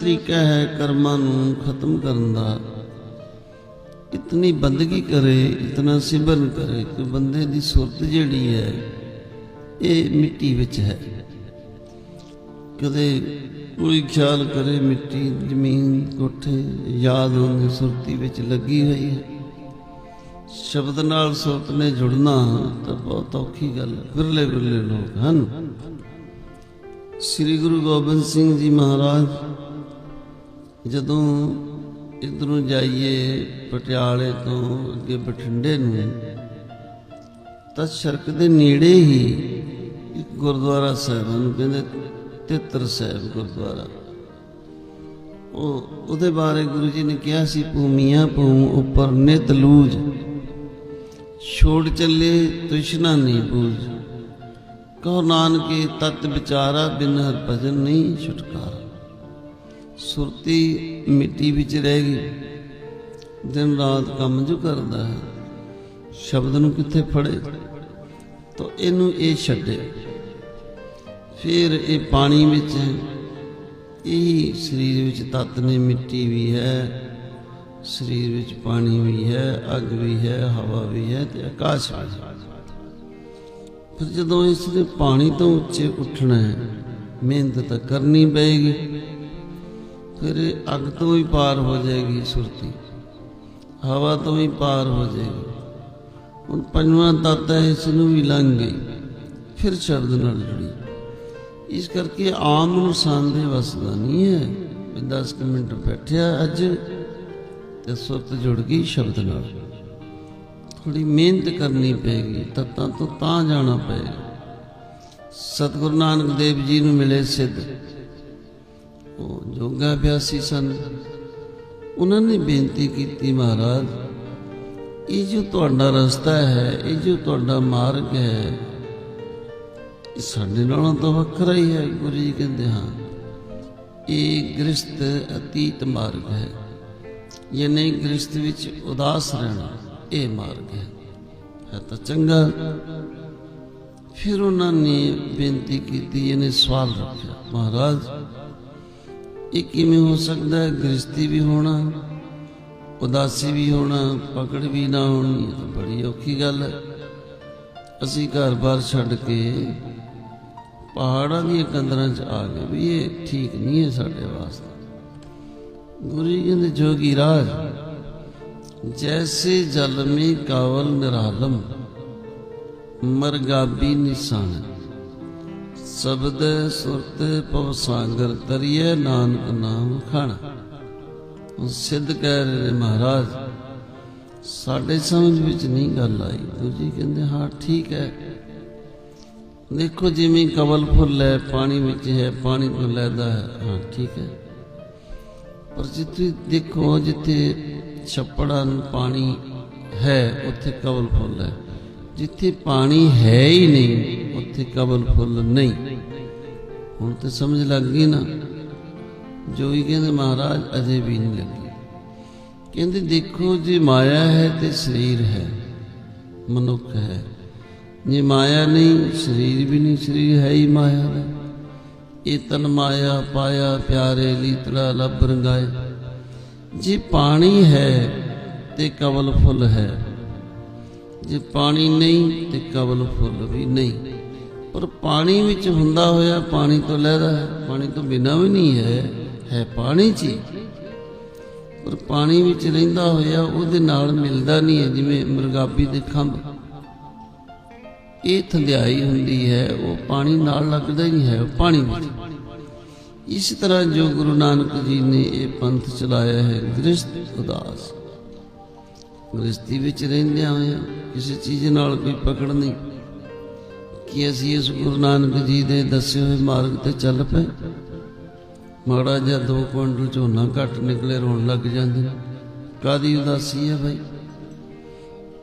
ਤਰੀਕਾ ਹੈ ਕਰਮਾਂ ਨੂੰ ਖਤਮ ਕਰਨ ਦਾ। ਇਤਨੀ ਬੰਦਗੀ ਕਰੇ, ਇਤਨਾ ਸਿਮਰਨ ਕਰੇ ਕਿ ਬੰਦੇ ਦੀ ਸੁਰਤ ਜਿਹੜੀ ਹੈ, ਇਹ ਮਿੱਟੀ ਵਿੱਚ ਹੈ। ਕਦੇ ਕੋਈ ਖਿਆਲ ਕਰੇ ਮਿੱਟੀ, ਜ਼ਮੀਨ, ਕੋਠੇ, ਯਾਦ ਉਹਦੀ ਸੁਰਤੀ ਵਿੱਚ ਲੱਗੀ ਹੋਈ ਹੈ। ਸ਼ਬਦ ਨਾਲ ਸੁਰਤ ਨੇ ਜੁੜਨਾ ਤਾਂ ਬਹੁਤ ਔਖੀ ਗੱਲ ਹੈ। ਵਿਰਲੇ ਵਿਰਲੇ ਲੋਕ ਹਨ। ਸ੍ਰੀ ਗੁਰੂ ਗੋਬਿੰਦ ਸਿੰਘ ਜੀ ਮਹਾਰਾਜ ਜਦੋਂ ਇਧਰੋਂ ਜਾਈਏ ਪਟਿਆਲੇ ਤੋਂ ਅੱਗੇ ਬਠਿੰਡੇ ਨੂੰ, ਤਾਂ ਸੜਕ ਦੇ ਨੇੜੇ ਹੀ ਇੱਕ ਗੁਰਦੁਆਰਾ ਸਾਹਿਬ ਨੂੰ ਕਹਿੰਦੇ ਤਿੱਤਰ ਸਾਹਿਬ ਗੁਰਦੁਆਰਾ। ਉਹ, ਉਹਦੇ ਬਾਰੇ ਗੁਰੂ ਜੀ ਨੇ ਕਿਹਾ ਸੀ, ਭੂਮੀਆਂ ਭੂਮ ਉੱਪਰ ਨਿਤ ਲੂਜ, ਛੋੜ ਚੱਲੇ ਤ੍ਰਿਸ਼ਨਾ ਨਹੀਂ ਬੂਝ। ਕਹੋ ਨਾਨਕੇ ਤਤ ਵਿਚਾਰਾ ਬਿਨ ਹਰ ਭਜਨ ਨਹੀਂ ਛੁਟਕਾਰਾ। ਸੁਰਤੀ ਮਿੱਟੀ ਵਿੱਚ ਰਹਿ ਗਈ। ਦਿਨ ਰਾਤ ਕੰਮ ਜੋ ਕਰਦਾ ਹੈ, ਸ਼ਬਦ ਨੂੰ ਕਿੱਥੇ ਫੜੇ? ਤਾਂ ਇਹਨੂੰ ਇਹ ਛੱਡੇ। ਫਿਰ ਇਹ ਪਾਣੀ ਵਿੱਚ ਹੈ ਇਹ ਸਰੀਰ ਵਿੱਚ ਤੱਤ ਨੇ, ਮਿੱਟੀ ਵੀ ਹੈ, ਸਰੀਰ ਵਿੱਚ ਪਾਣੀ ਵੀ ਹੈ, ਅੱਗ ਵੀ ਹੈ, ਹਵਾ ਵੀ ਹੈ ਤੇ ਆਕਾਸ਼ ਵੀ ਹੈ। ਫਿਰ ਜਦੋਂ ਇਸ ਦੇ ਪਾਣੀ ਤੋਂ ਉੱਚੇ ਉੱਠਣਾ ਹੈ, ਮਿਹਨਤ ਤਾਂ ਕਰਨੀ ਪਏਗੀ। ਫਿਰ ਇਹ ਅੱਗ ਤੋਂ ਵੀ ਪਾਰ ਹੋ ਜਾਏਗੀ ਸੁਰਤੀ, ਹਵਾ ਤੋਂ ਵੀ ਪਾਰ ਹੋ ਜਾਏਗੀ। ਹੁਣ ਪੰਜਵਾਂ ਤੱਤ ਹੈ, ਇਸ ਨੂੰ ਵੀ ਲੰਘ ਗਈ, ਫਿਰ ਸ਼ਬਦ ਨਾਲ ਜੁੜੀ। ਇਸ ਕਰਕੇ ਆਮ ਇਨਸਾਨ ਦੇ ਵਸ ਨਹੀਂ ਹੈ। 10 ਕੁ ਮਿੰਟ ਬੈਠਿਆ ਅੱਜ ਤੇ ਸੁਰਤ ਜੁੜ ਗਈ ਸ਼ਬਦ ਨਾਲ। ਥੋੜੀ ਮਿਹਨਤ ਕਰਨੀ ਪਏਗੀ, ਤਤਾਂ ਤੋਂ ਤਾਂ ਜਾਣਾ ਪਏਗਾ। ਸਤਿਗੁਰੂ ਨਾਨਕ ਦੇਵ ਜੀ ਨੂੰ ਮਿਲੇ ਸਿੱਧ। ਉਹ ਜੋਗਾ ਅਭਿਆਸੀ ਸਨ। ਉਹਨਾਂ ਨੇ ਬੇਨਤੀ ਕੀਤੀ, ਮਹਾਰਾਜ, ਇਹ ਜੋ ਤੁਹਾਡਾ ਰਸਤਾ ਹੈ, ਇਹ ਜੋ ਤੁਹਾਡਾ ਮਾਰਗ ਹੈ, ਇਹ ਸਾਡੇ ਨਾਲੋਂ ਤਾਂ ਵੱਖਰਾ ਹੀ ਹੈ। ਗੁਰੂ ਜੀ ਕਹਿੰਦੇ, ਹਾਂ, ਇਹ ਗ੍ਰਸਤ ਅਤੀਤ ਮਾਰਗ ਹੈ ਇਹ ਗ੍ਰਸਤ ਵਿੱਚ ਉਦਾਸ ਰਹਿਣਾ, ਇਹ ਮਾਰਗ ਹੈ। ਹੈ ਤਾਂ ਚੰਗਾ। ਫਿਰ ਉਹਨਾਂ ਨੇ ਬੇਨਤੀ ਕੀਤੀ ਇਹਨੇ ਸਵਾਲ ਰੱਖਿਆ, ਮਹਾਰਾਜ ਇਹ ਕਿਵੇਂ ਹੋ ਸਕਦਾ ਹੈ? ਗ੍ਰਸਤੀ ਵੀ ਹੋਣਾ, ਉਦਾਸੀ ਵੀ ਹੋਣਾ, ਪਕੜ ਵੀ ਨਾ ਹੋਣੀ ਤਾਂ ਬੜੀ ਔਖੀ ਗੱਲ ਹੈ। ਅਸੀਂ ਘਰ-ਬਾਰ ਛੱਡ ਕੇ ਪਹਾੜਾਂ ਦੀਆਂ ਕੰਦਰਾਂ 'ਚ ਆ ਗਏ ਵੀ ਇਹ ਠੀਕ ਨਹੀਂ ਹੈ ਸਾਡੇ ਵਾਸਤੇ। ਗੁਰੂ ਜੀ ਕਹਿੰਦੇ, ਜੋਗੀ ਰਾਜ, ਜੈਸੇ ਜਲ ਮੇ ਕਾਵਲ ਨਿਰਾਲਮ, ਮਰਗਾਬੀ ਨਿਸ਼ਾਨ ਸ਼ਬਦ ਸੁਰਤ ਪਵ ਸਾਗਰ ਤਰੀਏ ਨਾਨਕ ਨਾਮ ਖਾਣਾ। ਸਿੱਧ ਕਹਿ ਰਹੇ ਮਹਾਰਾਜ, ਸਾਡੇ ਸਮਝ ਵਿੱਚ ਨਹੀਂ ਗੱਲ ਆਈ। ਗੁਰੂ ਜੀ ਕਹਿੰਦੇ, ਹਾਂ, ਠੀਕ ਹੈ। ਦੇਖੋ ਜਿਵੇਂ ਕਵਲ ਫੁੱਲ ਹੈ, ਪਾਣੀ ਵਿੱਚ ਹੈ, ਪਾਣੀ ਤੋਂ ਲੈਦਾ ਹੈ। ਹਾਂ, ਠੀਕ ਹੈ। ਪਰ ਜਿੱਥੇ ਦੇਖੋ, ਜਿੱਥੇ ਛੱਪੜਾਂ ਨੂੰ ਪਾਣੀ ਹੈ, ਉੱਥੇ ਕਵਲ ਫੁੱਲ ਹੈ। ਜਿੱਥੇ ਪਾਣੀ ਹੈ ਹੀ ਨਹੀਂ, ਉੱਥੇ ਕਬਲ ਫੁੱਲ ਨਹੀਂ। ਹੁਣ ਤੇ ਸਮਝ ਲੱਗ ਗਈ ਨਾ। ਜੋ ਹੀ ਕਹਿੰਦੇ, ਮਹਾਰਾਜ, ਅਜੇ ਵੀ ਨਹੀਂ ਲੱਗੀ। ਕਹਿੰਦੇ, ਦੇਖੋ, ਜੇ ਮਾਇਆ ਹੈ ਤੇ ਸਰੀਰ ਹੈ, ਮਨੁੱਖ ਹੈ। ਜੇ ਮਾਇਆ ਨਹੀਂ, ਸਰੀਰ ਵੀ ਨਹੀਂ, ਸਰੀਰ ਹੈ ਹੀ ਮਾਇਆ ਦਾ। ਇਹ ਤਨ ਮਾਇਆ ਪਾਇਆ, ਪਿਆਰੇ ਲੀਤੜਾ ਲੱਭ ਰੰਗਾਏ। ਜੇ ਪਾਣੀ ਹੈ ਤੇ ਕਵਲ ਫੁੱਲ ਹੈ ਜੇ ਪਾਣੀ ਨਹੀਂ ਤੇ ਕਬਲ ਫੁੱਲ ਵੀ ਨਹੀਂ। ਪਰ ਪਾਣੀ ਵਿੱਚ ਹੁੰਦਾ ਹੋਇਆ ਪਾਣੀ ਤੋਂ ਲਹਿਦਾ ਹੈ, ਪਾਣੀ ਤੋਂ ਬਿਨਾ ਵੀ ਨਹੀਂ ਹੈ ਹੈ ਪਾਣੀ 'ਚ ਪਰ ਪਾਣੀ ਵਿੱਚ ਰਹਿੰਦਾ ਹੋਇਆ ਉਹਦੇ ਨਾਲ ਮਿਲਦਾ ਨਹੀਂ ਹੈ, ਜਿਵੇਂ ਮਰਗਾਬੀ ਦੇ ਖੰਭ। ਇਹ ਥੰਧਿਆਈ ਹੁੰਦੀ ਹੈ, ਉਹ ਪਾਣੀ ਨਾਲ ਲੱਗਦਾ ਹੀ ਹੈ, ਉਹ ਪਾਣੀ ਵਿੱਚ। ਇਸ ਤਰ੍ਹਾਂ ਜੋ ਗੁਰੂ ਨਾਨਕ ਜੀ ਨੇ ਇਹ ਪੰਥ ਚਲਾਇਆ ਹੈ, ਗ੍ਰਸਤ ਉਦਾਸ। ਗ੍ਰਸਤੀ ਵਿੱਚ ਰਹਿੰਦਿਆਂ ਹੋਇਆ ਕਿਸੇ ਚੀਜ਼ ਨਾਲ ਕੋਈ ਪਕੜ ਨਹੀਂ। ਕਿ ਅਸੀਂ ਇਸ ਗੁਰੂ ਨਾਨਕ ਜੀ ਦੇ ਦੱਸੇ ਹੋਏ ਮਾਰਗ ਤੇ ਚੱਲ ਪਏ। ਮਾੜਾ ਜਿਹਾ ਦੋ ਕੁਇੰਟਲ ਝੋਨਾ ਘੱਟ ਨਿਕਲੇ, ਰੋਣ ਲੱਗ ਜਾਂਦੇ ਨੇ। ਕਾਦੀ ਉਦਾਸੀ ਹੈ ਭਾਈ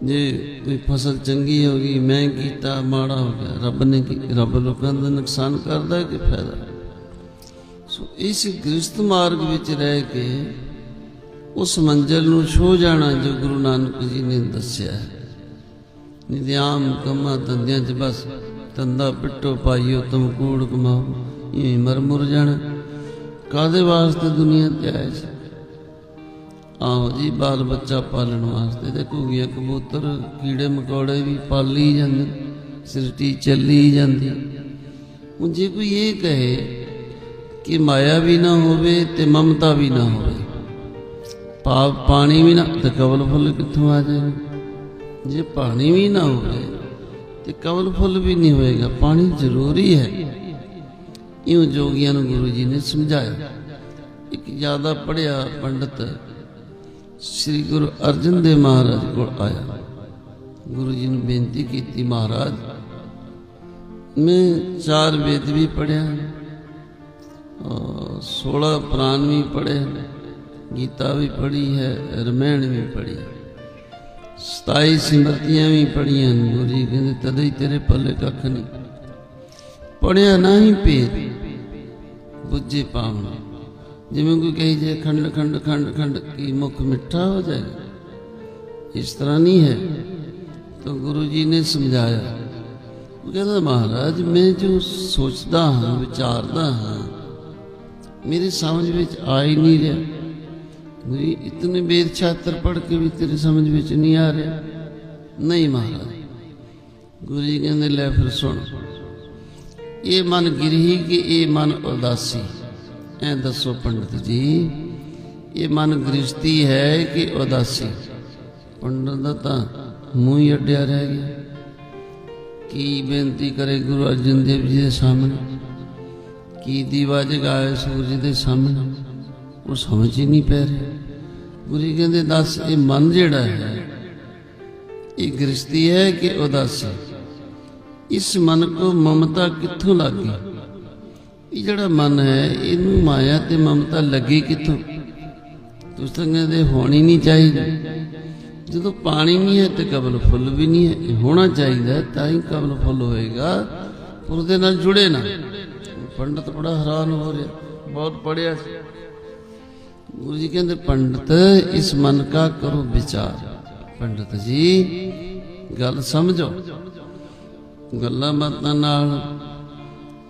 ਜੇ ਕੋਈ ਫਸਲ ਚੰਗੀ ਹੋ ਗਈ, ਮੈਂ ਕੀਤਾ, ਮਾੜਾ ਹੋ ਗਿਆ, ਰੱਬ ਨੇ ਕੀ, ਰੱਬ ਲੋਕਾਂ ਦਾ ਨੁਕਸਾਨ ਕਰਦਾ ਕਿ ਫਾਇਦਾ? ਸੋ ਇਸ ਗ੍ਰਸਤ ਮਾਰਗ ਵਿੱਚ ਰਹਿ ਕੇ ਉਸ ਮੰਜ਼ਲ ਨੂੰ ਛੋ ਜਾਣਾ ਜੋ ਗੁਰੂ ਨਾਨਕ ਜੀ ਨੇ ਦੱਸਿਆ ਹੈ। ਨਿਧਿਆਮ ਕਮਾ ਧੰਦਿਆਂ ਚ ਬਸ, ਧੰਦਾ ਪਿੱਟੋ ਪਾਈਓ, ਤੁਮ ਕੂੜ ਕਮਾਓ ਇਹ ਮਰ ਮੁਰ ਜਾਣਾ। ਕਾਦੇ ਵਾਸਤੇ ਦੁਨੀਆ ਤੇ ਆਏ ਸੀ? ਆਹੋ ਜੀ, ਬਾਲ ਬੱਚਾ ਪਾਲਣ ਵਾਸਤੇ। ਤੇ ਘੂਗੀਆਂ ਕਬੂਤਰ ਕੀੜੇ ਮਕੌੜੇ ਵੀ ਪਾਲੀ ਜਾਂਦੇ ਸ੍ਰਿਸ਼ਟੀ ਚੱਲੀ ਜਾਂਦੀ। ਹੁਣ ਜੇ ਕੋਈ ਇਹ ਕਹੇ ਕਿ ਮਾਇਆ ਵੀ ਨਾ ਹੋਵੇ ਤੇ ਮਮਤਾ ਵੀ ਨਾ ਹੋਵੇ ਪਾਪ ਪਾਣੀ ਵੀ ਨਾ ਤੇ ਕਵਲ ਫੁੱਲ ਕਿੱਥੋਂ ਆ ਜਾਏ? ਜੇ ਪਾਣੀ ਵੀ ਨਾ ਹੋਵੇ, ਤੇ ਕਵਲ ਫੁੱਲ ਵੀ ਨਹੀਂ ਹੋਏਗਾ। ਪਾਣੀ ਜ਼ਰੂਰੀ ਹੈ। ਇਉਂ ਜੋਗੀਆਂ ਨੂੰ ਗੁਰੂ ਜੀ ਨੇ ਸਮਝਾਇਆ। ਇੱਕ ਜ਼ਿਆਦਾ ਪੜਿਆ ਪੰਡਤ ਸ੍ਰੀ ਗੁਰੂ ਅਰਜਨ ਦੇਵ ਮਹਾਰਾਜ ਕੋਲ ਆਇਆ। ਗੁਰੂ ਜੀ ਨੂੰ ਬੇਨਤੀ ਕੀਤੀ, ਮਹਾਰਾਜ, ਮੈਂ ਚਾਰ ਵੇਦ ਵੀ ਪੜਿਆ 16 ਪ੍ਰਾਨ ਵੀ ਪੜ੍ਹੇ ਗੀਤਾ ਵੀ ਪੜ੍ਹੀ ਹੈ, ਰਮਾਇਣ ਵੀ ਪੜ੍ਹੀ 27 ਸਿਮਰਤੀਆਂ ਵੀ ਪੜ੍ਹੀਆਂ ਨੇ ਗੁਰੂ ਜੀ, ਕਹਿੰਦੇ ਤਦੇ ਹੀ ਤੇਰੇ ਪੱਲੇ ਕੱਖ ਨਹੀਂ ਪੜਿਆ ਨਹੀਂ ਭੇਦ, ਬੁੱਝੇ ਪਾਵਨ। ਜਿਵੇਂ ਕੋਈ ਕਹੀ ਜੇ ਖੰਡ ਖੰਡ ਖੰਡ ਖੰਡ, ਕੀ ਮੁਖ ਮਿੱਠਾ ਹੋ ਜਾਏਗਾ ਇਸ ਤਰ੍ਹਾਂ ਨਹੀਂ ਹੈ। ਤਾਂ ਗੁਰੂ ਜੀ ਨੇ ਸਮਝਾਇਆ। ਉਹ ਕਹਿੰਦਾ, ਮਹਾਰਾਜ, ਮੈਂ ਜੋ ਸੋਚਦਾ ਹਾਂ, ਵਿਚਾਰਦਾ ਹਾਂ, ਮੇਰੀ ਸਮਝ ਵਿੱਚ ਆ ਹੀ ਨਹੀਂ ਰਿਹਾ। ਗੁਰੂ ਇਤਨੇ ਵੇਦ ਛਾਤਰ ਪੜ੍ਹ ਕੇ ਵੀ ਤੇਰੀ ਸਮਝ ਵਿੱਚ ਨਹੀਂ ਆ ਰਿਹਾ ਨਹੀਂ ਮਹਾਰਾਜ ਗੁਰੂ ਜੀ ਕਹਿੰਦੇ ਲੈ ਫਿਰ ਸੁਣ ਇਹ ਮਨ ਗਿਰਹੀ ਕਿ ਇਹ ਮਨ ਉਦਾਸੀ ਐ ਦੱਸੋ ਪੰਡਤ ਜੀ ਇਹ ਮਨ ਗ੍ਰਿਸ਼ਤੀ ਹੈ ਕਿ ਉਦਾਸੀ ਪੰਡਤ ਦਾ ਤਾਂ ਮੂੰਹ ਹੀ ਅੱਡਿਆ ਰਹਿ ਗਿਆ ਕੀ ਬੇਨਤੀ ਕਰੇ ਗੁਰੂ ਅਰਜਨ ਦੇਵ ਜੀ ਦੇ ਸਾਹਮਣੇ ਕੀ ਦੀਵਾ ਜਗਾਏ ਸੂਰਜ ਦੇ ਸਾਹਮਣੇ ਉਹ ਸਮਝ ਹੀ ਨਹੀਂ ਪੈ ਰਿਹਾ। ਗੁਰੂ ਜੀ ਕਹਿੰਦੇ, ਦੱਸ, ਇਹ ਮਨ ਜਿਹੜਾ ਹੈ, ਇਹ ਗ੍ਰਸਤੀ ਹੈ ਕਿ ਉਦਾਸੀ? ਇਸ ਮਨ ਕੋ ਮਮਤਾ ਕਿੱਥੋਂ ਲੱਗ? ਇਹ ਜਿਹੜਾ ਮਨ ਹੈ, ਇਹਨੂੰ ਮਾਇਆ ਤੇ ਮਮਤਾ ਲੱਗੀ ਕਿੱਥੋਂ? ਤੁਸੀਂ ਤਾਂ ਕਹਿੰਦੇ, ਹੋਣੀ ਨਹੀਂ ਚਾਹੀਦੀ। ਜਦੋਂ ਪਾਣੀ ਨਹੀਂ ਹੈ ਤੇ ਕਬਲ ਫੁੱਲ ਵੀ ਨਹੀਂ ਹੈ, ਇਹ ਹੋਣਾ ਚਾਹੀਦਾ, ਤਾਂ ਹੀ ਕਬਲ ਫੁੱਲ ਹੋਏਗਾ। ਉਹਦੇ ਨਾਲ ਜੁੜੇ ਨਾ। ਪੰਡਤ ਬੜਾ ਹੈਰਾਨ ਹੋ ਰਿਹਾ। ਬਹੁਤ ਪੜਿਆ ਸੀ। ਗੁਰੂ ਜੀ ਕਹਿੰਦੇ, ਪੰਡਤ, ਇਸ ਮਨ ਕਾ ਕਰੋ ਵਿਚਾਰ। ਪੰਡਤ ਜੀ, ਗੱਲ ਸਮਝੋ। ਗੱਲਾਂ ਬਾਤਾਂ ਨਾਲ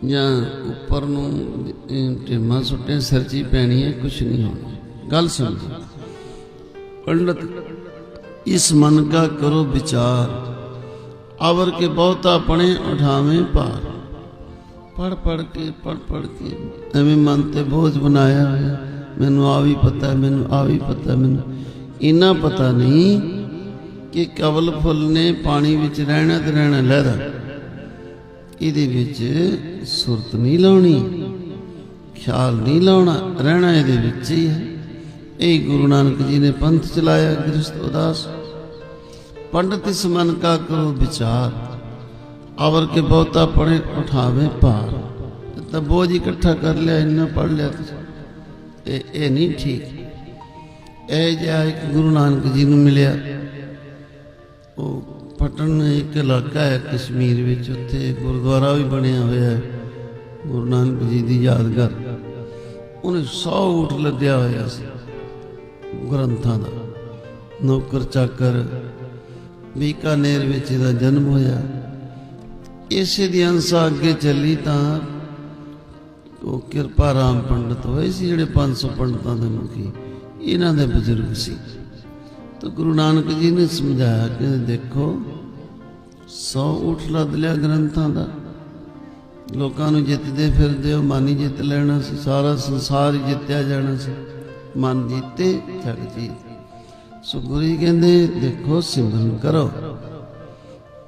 ਜਾਂ ਉੱਪਰ ਨੂੰ ਟਿਮਾ ਸੁੱਟੇ, ਸਿਰ 'ਚ ਪੈਣੀ ਹੈ ਕੁਝ ਨਹੀਂ ਹੋਣਾ। ਗੱਲ ਸਮਝੋ। ਪੰਡਤ, ਇਸ ਮਨ ਕਾ ਕਰੋ ਵਿਚਾਰ। ਆਵਰ ਕੇ ਬਹੁਤਾ ਪਣੇ ਉਠਾਵੇਂ ਭਾਰ। ਪੜ ਪੜ ਕੇ ਪੜ ਪੜ ਕੇ, ਐਵੇਂ ਮਨ ਤੇ ਬੋਝ ਬਣਾਇਆ ਹੋਇਆ। ਮੈਨੂੰ ਆ ਵੀ ਪਤਾ, ਮੈਨੂੰ ਆ ਵੀ ਪਤਾ, ਮੈਨੂੰ ਇੰਨਾ ਪਤਾ ਨਹੀਂ ਕਿ ਕਵਲ ਫੁੱਲ ਨੇ ਪਾਣੀ ਵਿੱਚ ਰਹਿਣਾ ਤੇ ਰਹਿਣਾ ਲਹਿਦਾ ਇਹਦੇ ਵਿੱਚ ਸੁਰਤ ਨਹੀਂ ਲਾਉਣੀ, ਖਿਆਲ ਨਹੀਂ ਲਾਉਣਾ, ਰਹਿਣਾ ਇਹਦੇ ਵਿੱਚ ਹੀ ਹੈ। ਇਹ ਗੁਰੂ ਨਾਨਕ ਜੀ ਨੇ ਪੰਥ ਚਲਾਇਆ, ਗ੍ਰਸਤ ਉਦਾਸ। ਪੰਡਤ ਇਸ ਮਨ ਕਾ ਕਰੋ ਵਿਚਾਰ, ਆਵਰ ਕੇ ਬਹੁਤਾ ਪੜੇ ਉਠਾਵੇ ਭਾਰ। ਤਾਂ ਬੋਝ ਇਕੱਠਾ ਕਰ ਲਿਆ, ਇੰਨਾ ਪੜ ਲਿਆ ਤੁਸੀਂ। ਇਹ ਇਹ ਨਹੀਂ ਠੀਕ। ਇਹ ਜਿਹਾ ਇੱਕ ਗੁਰੂ ਨਾਨਕ ਜੀ ਨੂੰ ਮਿਲਿਆ। ਉਹ ਪਟਨ ਇੱਕ ਇਲਾਕਾ ਹੈ ਕਸ਼ਮੀਰ ਵਿੱਚ। ਉੱਥੇ ਗੁਰਦੁਆਰਾ ਵੀ ਬਣਿਆ ਹੋਇਆ ਹੈ। ਗੁਰੂ ਨਾਨਕ ਜੀ ਦੀ ਯਾਦਗਾਰ। ਉਹਨੇ 100 ਊਠ ਲੱਦਿਆ ਹੋਇਆ ਸੀ ਗ੍ਰੰਥਾਂ ਦਾ। ਨੌਕਰ ਚਾਕਰ, ਬੀਕਾਨੇਰ ਵਿੱਚ ਇਹਦਾ ਜਨਮ ਹੋਇਆ। ਇਸੇ ਦੀ ਅੰਸਾ ਅੱਗੇ ਚੱਲੀ ਤਾਂ ਉਹ ਕਿਰਪਾ ਰਾਮ ਪੰਡਤ ਹੋਏ ਸੀ, ਜਿਹੜੇ 500 ਪੰਡਤਾਂ ਦੇ ਮੁਖੀ ਇਹਨਾਂ ਦੇ ਬਜ਼ੁਰਗ ਸੀ। ਤਾਂ ਗੁਰੂ ਨਾਨਕ ਜੀ ਨੇ ਸਮਝਾਇਆ ਕਿ ਦੇਖੋ 100 ਉਠ ਲੱਦ ਲਿਆ ਗ੍ਰੰਥਾਂ ਦਾ। ਲੋਕਾਂ ਨੂੰ ਜਿੱਤਦੇ ਫਿਰਦੇ ਹੋ, ਮਨ ਹੀ ਜਿੱਤ ਲੈਣਾ ਸੀ, ਸਾਰਾ ਸੰਸਾਰ ਹੀ ਜਿੱਤਿਆ ਜਾਣਾ ਸੀ। ਮਨ ਜਿੱਤੇ ਜਗ ਜੀਤ। ਸੋ ਗੁਰੂ ਜੀ ਕਹਿੰਦੇ, ਦੇਖੋ, ਸਿਮਰਨ ਕਰੋ।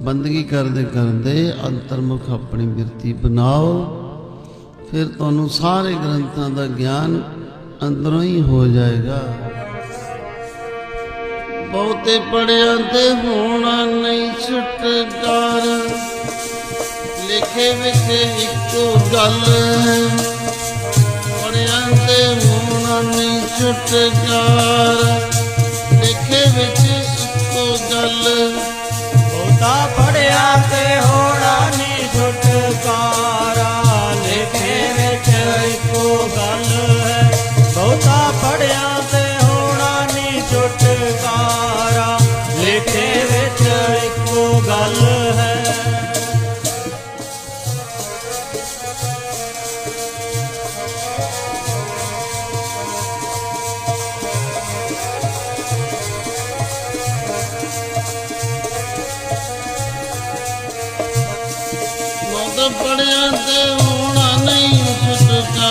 ਬੰਦਗੀ ਕਰਦੇ ਕਰਦੇ ਅੰਤਰਮੁਖ ਆਪਣੀ ਬਿਰਤੀ ਬਣਾਓ। ਫਿਰ ਤੁਹਾਨੂੰ ਸਾਰੇ ਗ੍ਰੰਥਾਂ ਦਾ ਗਿਆਨ ਅੰਦਰੋਂ ਹੀ ਹੋ ਜਾਏਗਾ। ਬਹੁਤੇ ਪੜਿਆ ਤੇ ਹੋਣਾ ਨਹੀਂ ਛੁਟਕਾਰ। ਲਿਖੇ ਵਿੱਚ ਇੱਕੋ ਗੱਲ ਪੜਿਆ ਤੇ ਹੋਣਾ ਨਹੀਂ ਛੁਟਕਾਰ। ਲਿਖੇ ਵਿੱਚ ਇੱਕੋ ਗੱਲ, ਬਹੁਤਾ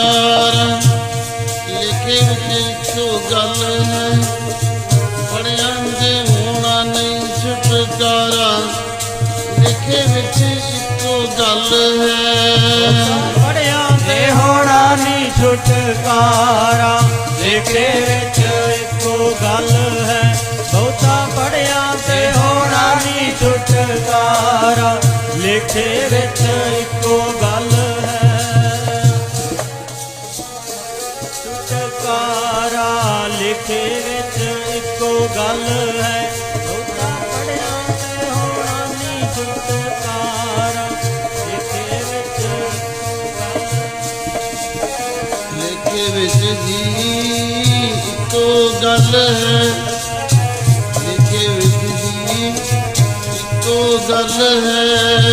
ਛੁਟਕਾਰਾ ਲਿਖੇ ਵਿੱਚ ਇੱਕੋ ਗੱਲ ਹੈ ਪੜਿਆ ਤੇ ਹੋਣਾ ਨਹੀਂ ਛੁਟਕਾਰਾ। ਲਿਖੇ ਵਿੱਚ ਇੱਕੋ ਗੱਲ ਹੈ। ਪੜਿਆ ਤੇ ਹੋਣਾ ਨਹੀਂ ਛੁਟਕਾਰਾ। ਲੇਖੇ ਵਿੱਚ ਇੱਕੋ ਗੱਲ ਹੈ। ਬਹੁਤਾ ਪੜਿਆ ਤੇ ਹੋਣਾ ਨਹੀਂ ਛੁਟਕਾਰਾ। ਲੇਖੇ ਵਿੱਚ ਗੱਲ ਹੈ। ਲਿਖੇ ਵਿੱਚ ਇੱਕੋ ਗੱਲ ਹੈ।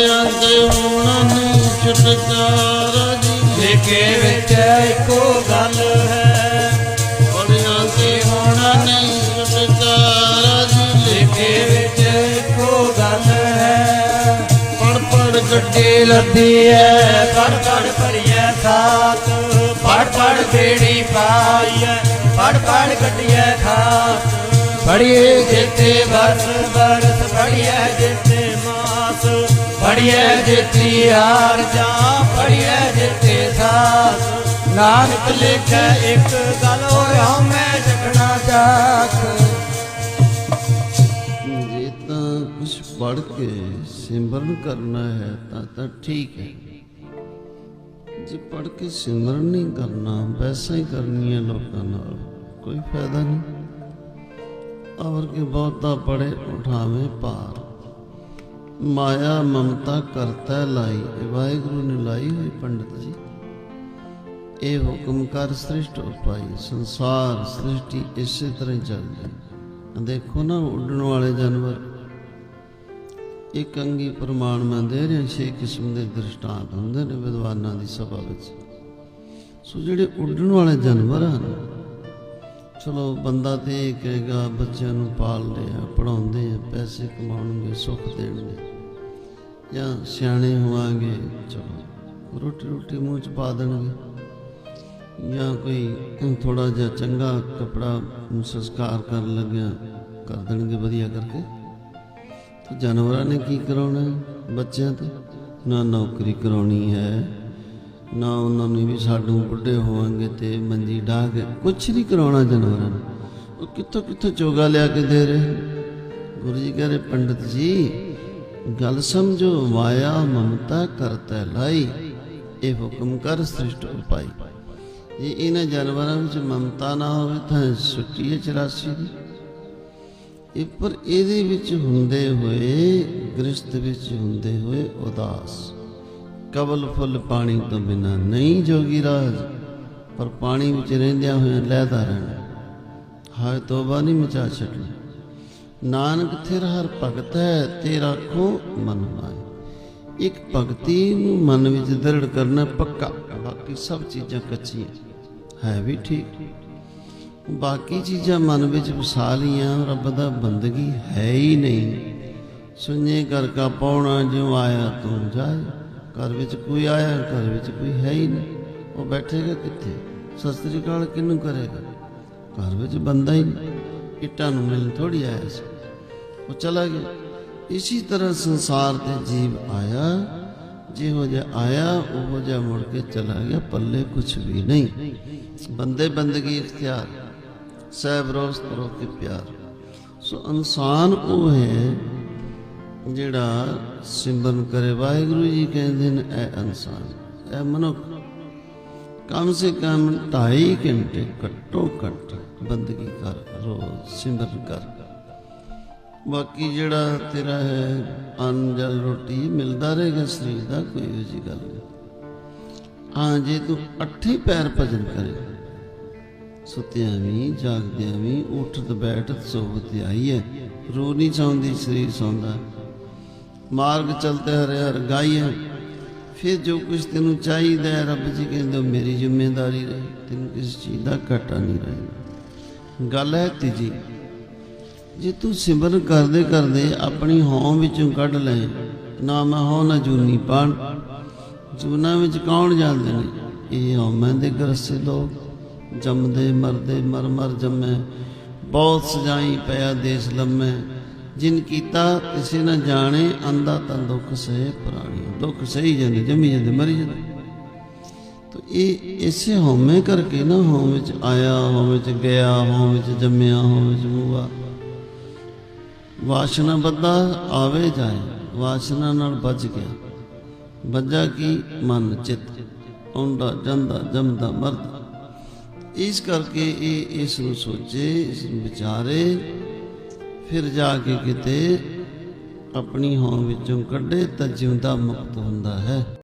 ਤੇ ਹੋਣਾ ਨਹੀਂ ਛੁਟਕਾਰਾ ਜੀ ਲੇਖੇ ਵਿੱਚ ਇੱਕੋ ਗੱਲ ਹੈ। ਪੜਿਆ ਤੇ ਹੋਣਾ ਨਹੀਂ ਛੁਟਕਾਰਾ ਜੀ ਲੇਖੇ ਵਿੱਚ ਇੱਕੋ ਗੱਲ ਹੈ। ਪੜ ਪੜ ਗੱਡੇ ਲੱਦੀ ਐ। ਪੜ ਪੜ ਭਰੀਐ ਸਾਥ। ਪੜ ਪੜ ਬੇੜੀ ਪਾਈਐ ਪੜ ਪੜ ਗੱਡੀਐ ਖਾਤ ਪੜੀਏ ਜਿੱਤੇ ਬਰਸ ਬਰਸ ਪੜੀਐ ਜਿੱਤੇ ਪੜੀਐ ਜਿੱਤੀ ਹਾਰ ਜਾ ਪੜੀਐ ਜਿੱਤੇ ਸਾਥ। ਨਾਨਕ ਲਿਖੈ ਇੱਕ ਗੱਲ ਹੋਇਆ ਮੈਂ ਜਗਣਾ ਜਾਖ ਜੇ ਤਾਂ ਕੁਝ ਪੜ ਕੇ ਸਿਮਰਨ ਕਰਨਾ ਹੈ, ਤਾਂ ਤਾਂ ਠੀਕ ਹੈ। ਜੇ ਪੜ ਕੇ ਸਿਮਰਨ ਨਹੀਂ ਕਰਨਾ ਵੈਸਾ ਹੀ ਕਰਨੀ ਹੈ ਲੋਕਾਂ ਨਾਲ, ਕੋਈ ਫਾਇਦਾ ਨਹੀਂ। ਔਰ ਕਿ ਬਹੁਤਾ ਪੜੇ ਉਠਾਵੇ ਭਾਰ। ਮਾਇਆ ਮਮਤਾ ਕਰਤਾ ਲਾਈ। ਵਾਹਿਗੁਰੂ ਨੇ ਲਾਈ ਹੋਈ ਪੰਡਤ ਜੀ। ਇਹ ਹੁਕਮ ਕਰ ਸ੍ਰਿਸ਼ਟ ਉਪਾਈ। ਸੰਸਾਰ ਸ੍ਰਿਸ਼ਟੀ ਇਸੇ ਤਰ੍ਹਾਂ ਹੀ ਚੱਲਦੀ। ਦੇਖੋ ਨਾ ਉੱਡਣ ਵਾਲੇ ਜਾਨਵਰ। ਇੱਕ ਅੰਗੀ ਪ੍ਰਮਾਣ ਮੈਂ ਦੇ ਰਿਹਾ, ਛੇ ਕਿਸਮ ਦੇ ਦ੍ਰਿਸ਼ਟਾਂਤ ਹੁੰਦੇ ਨੇ ਵਿਦਵਾਨਾਂ ਦੀ ਸਭਾ ਵਿੱਚ। ਸੋ ਜਿਹੜੇ ਉੱਡਣ ਵਾਲੇ ਜਾਨਵਰ ਹਨ, ਚਲੋ ਬੰਦਾ ਤੇ ਇਹ ਕਹੇਗਾ, ਬੱਚਿਆਂ ਨੂੰ ਪਾਲਦੇ ਆ ਪੜਾਉਂਦੇ ਆ, ਪੈਸੇ ਕਮਾਉਣਗੇ, ਸੁੱਖ ਦੇਣਗੇ। ਜਾਂ ਸਿਆਣੇ ਹੋਵਾਂਗੇ, ਚਲੋ, ਰੋਟੀ ਰੋਟੀ ਮੂੰਹ ਚ ਪਾ ਦੇਣਗੇ। ਜਾਂ ਕੋਈ ਥੋੜਾ ਜਿਹਾ ਚੰਗਾ ਕਪੜਾ ਸੰਸਕਾਰ ਕਰਨ ਲੱਗਿਆ ਕਰ ਦੇਣਗੇ ਵਧੀਆ ਕਰਕੇ। ਤੇ ਜਾਨਵਰਾਂ ਨੇ ਕੀ ਕਰਾਉਣਾ ਬੱਚਿਆਂ ਤੋਂ? ਨਾ ਨੌਕਰੀ ਕਰਾਉਣੀ ਹੈ, ਨਾ ਉਹਨਾਂ ਨੂੰ ਵੀ ਸਾਨੂੰ ਬੁੱਢੇ ਹੋਵਾਂਗੇ ਤੇ ਮੰਜੀ ਡਾਹ ਕੇ। ਕੁਛ ਨਹੀਂ ਕਰਾਉਣਾ ਜਾਨਵਰਾਂ ਨੂੰ। ਉਹ ਕਿੱਥੋਂ ਕਿੱਥੋਂ ਚੋਗਾ ਲਿਆ ਕੇ ਦੇ ਰਹੇ? ਗੁਰੂ ਜੀ ਕਹ ਰਹੇ, ਪੰਡਤ ਜੀ ਗੱਲ ਸਮਝੋ ਮਾਇਆ ਮਮਤਾ ਕਰਤਾ ਲਾਈ, ਇਹ ਹੁਕਮ ਕਰ ਸ੍ਰਿਸ਼ਟ ਉਪਾਈ। ਜੇ ਇਹਨਾਂ ਜਾਨਵਰਾਂ ਵਿੱਚ ਮਮਤਾ ਨਾ ਹੋਵੇ ਤਾਂ ਛੁੱਟੀ ਹੈ 84 ਦੀ। ਇਹ ਪਰ ਇਹਦੇ ਵਿੱਚ ਹੁੰਦੇ ਹੋਏ ਗ੍ਰਸਤ ਵਿੱਚ ਹੁੰਦੇ ਹੋਏ ਉਦਾਸ। ਕਬਲ ਫੁੱਲ ਪਾਣੀ ਤੋਂ ਬਿਨਾ ਨਹੀਂ ਜੋਗੀ ਰਾਜ, ਪਰ ਪਾਣੀ ਵਿੱਚ ਰਹਿੰਦਿਆਂ ਹੋਇਆਂ ਲਹਿਦਾ ਰਹਿਣਾ। ਹਾਏ, ਤੋਬਾ ਨਹੀਂ ਮਚਾ ਛੱਡਣੀ। ਨਾਨਕ ਤੇਰਾ ਹਰ ਭਗਤ ਹੈ, ਤੇਰਾ ਕੋ ਮਨ ਲਾਏ ਇੱਕ ਭਗਤੀ ਨੂੰ ਮਨ ਵਿੱਚ ਦ੍ਰਿੜ ਕਰਨਾ ਪੱਕਾ, ਬਾਕੀ ਸਭ ਚੀਜ਼ਾਂ ਕੱਚੀਆਂ। ਹੈ ਵੀ ਠੀਕ। ਬਾਕੀ ਚੀਜ਼ਾਂ ਮਨ ਵਿੱਚ ਵਸਾ ਲੀਆਂ ਰੱਬ ਦਾ ਬੰਦਗੀ ਹੈ ਹੀ ਨਹੀਂ। ਸੁਣੇ ਘਰ ਕਾ ਪੌਣਾ ਜਿਉ ਆਇਆ ਤੂੰ ਜਾਏ। ਘਰ ਵਿੱਚ ਕੋਈ ਆਇਆ, ਘਰ ਵਿੱਚ ਕੋਈ ਹੈ ਹੀ ਨਹੀਂ। ਉਹ ਬੈਠੇਗਾ ਕਿੱਥੇ? ਸਸਤਰੀ ਕਾਲ ਕਿਹਨੂੰ ਕਰੇਗਾ? ਘਰ ਵਿੱਚ ਬੰਦਾ ਹੀ ਨਹੀਂ। ਇੱਟਾਂ ਨੂੰ ਮਿਲਣ ਥੋੜੀ ਆਇਆ ਸੀ। ਉਹ ਚਲਾ ਗਿਆ। ਇਸੇ ਤਰ੍ਹਾਂ ਸੰਸਾਰ ਤੇ ਜੀਵ ਆਇਆ। ਜਿਹੋ ਜਿਹਾ ਆਇਆ, ਉਹ ਜਿਹਾ ਮੁੜ ਕੇ ਚਲਾ ਗਿਆ। ਪੱਲੇ ਕੁਝ ਵੀ ਨਹੀਂ। ਬੰਦੇ ਬੰਦਗੀ ਇਖਤਿਆਰ, ਸਹਿਬ ਰੋਸ ਤਰੋ ਕੇ ਪਿਆਰ। ਸੋ ਇਨਸਾਨ ਉਹ ਹੈ ਜਿਹੜਾ ਸਿਮਰਨ ਕਰੇ। ਵਾਹਿਗੁਰੂ ਜੀ ਕਹਿੰਦੇ ਨੇ ਇਹ ਇਨਸਾਨ ਇਹ ਮਨੁੱਖ, ਕਮ ਸੇ ਕਮ 2.5 ਘੰਟੇ ਘੱਟੋ ਘੱਟ ਬੰਦਗੀ ਕਰ, ਰੋਜ਼ ਸਿਮਰਨ ਕਰ। ਬਾਕੀ ਜਿਹੜਾ ਤੇਰਾ ਹੈ ਅੰਨ ਜਲ ਰੋਟੀ ਮਿਲਦਾ ਰਹੇਗਾ ਸਰੀਰ ਦਾ, ਕੋਈ ਇਹੋ ਜਿਹੀ ਗੱਲ ਨਹੀਂ। ਹਾਂ, ਜੇ ਤੂੰ ਅੱਠੇ ਪੈਰ ਭਜਨ ਕਰੇ, ਸੁੱਤਿਆਂ ਵੀ, ਜਾਗਦਿਆਂ ਵੀ ਉੱਠਤ ਬੈਠਤ ਸੋਵਤ ਆਈ ਹੈ ਰੋ ਨਹੀਂ ਚਾਹੁੰਦੀ, ਸਰੀਰ ਸੌਂਦਾ। ਮਾਰਗ ਚਲਤੇ ਹਰੇ ਹਰ ਗਾਈਏ ਫਿਰ ਜੋ ਕੁਝ ਤੈਨੂੰ ਚਾਹੀਦਾ ਹੈ ਰੱਬ ਜੀ ਕਹਿੰਦੇ ਉਹ ਮੇਰੀ ਜ਼ਿੰਮੇਵਾਰੀ ਰਹੀ, ਤੈਨੂੰ ਕਿਸੇ ਚੀਜ਼ ਦਾ ਘਾਟਾ ਨਹੀਂ ਰਹੇਗਾ ਗੱਲ ਹੈ ਤੀਜੀ ਜੇ ਤੂੰ ਸਿਮਰਨ ਕਰਦੇ ਕਰਦੇ ਆਪਣੀ ਹੋਂ ਵਿੱਚੋਂ ਕੱਢ ਲੈ, ਨਾ ਮੈਂ ਹੋਂ, ਨਾ ਜੂਨੀ ਪਾਣ। ਜੂਨਾ ਵਿੱਚ ਕੌਣ ਜਾਂਦੇ ਨੇ? ਇਹ ਹਉਮੈ ਦੇ ਗਰਸੇ ਲੋਕ ਜੰਮਦੇ ਮਰਦੇ ਮਰ ਮਰ ਜੰਮੇ। ਬਹੁਤ ਸਜਾਈ ਪਿਆ ਦੇਸ ਲੰਮੇ। ਜਿਨ ਕੀਤਾ ਕਿਸੇ ਨਾ ਜਾਣੇ ਅੰਦਾ ਤਾਂ ਦੁੱਖ ਸਹਿ ਪ੍ਰਾਣੀ। ਦੁੱਖ ਸਹੀ ਜਾਂਦੇ, ਜੰਮੀ ਜਾਂਦੇ, ਮਰੀ ਜਾਂਦੇ। ਤੋ ਇਹ ਇਸੇ ਹਉਮੈ ਕਰਕੇ ਨਾ ਹੋਂ ਵਿੱਚ ਆਇਆ ਹੋਂ ਵਿੱਚ ਗਿਆ ਹੋਂ ਵਿੱਚ ਜੰਮਿਆ ਹਉ ਵਿੱਚ ਮੂਆ ਵਾਸ਼ਨਾ ਬੱਦਾ ਆਵੇ ਜਾਏ, ਵਾਸ਼ਨਾ ਨਾਲ ਬਚ ਗਿਆ। ਬੱਜਾ ਕੀ? ਮਨ, ਚਿੱਤ। ਆਉਂਦਾ, ਜਾਂਦਾ, ਜੰਮਦਾ, ਮਰਦਾ। ਇਸ ਕਰਕੇ ਇਹ ਇਸ ਨੂੰ ਸੋਚੇ, ਇਸ ਨੂੰ ਵਿਚਾਰੇ, ਫਿਰ ਜਾ ਕੇ ਕਿਤੇ ਆਪਣੀ ਹੋਂਦ ਵਿੱਚੋਂ ਕੱਢੇ ਤਾਂ ਜਿਉਂਦਾ ਮੁਕਤ ਹੁੰਦਾ ਹੈ।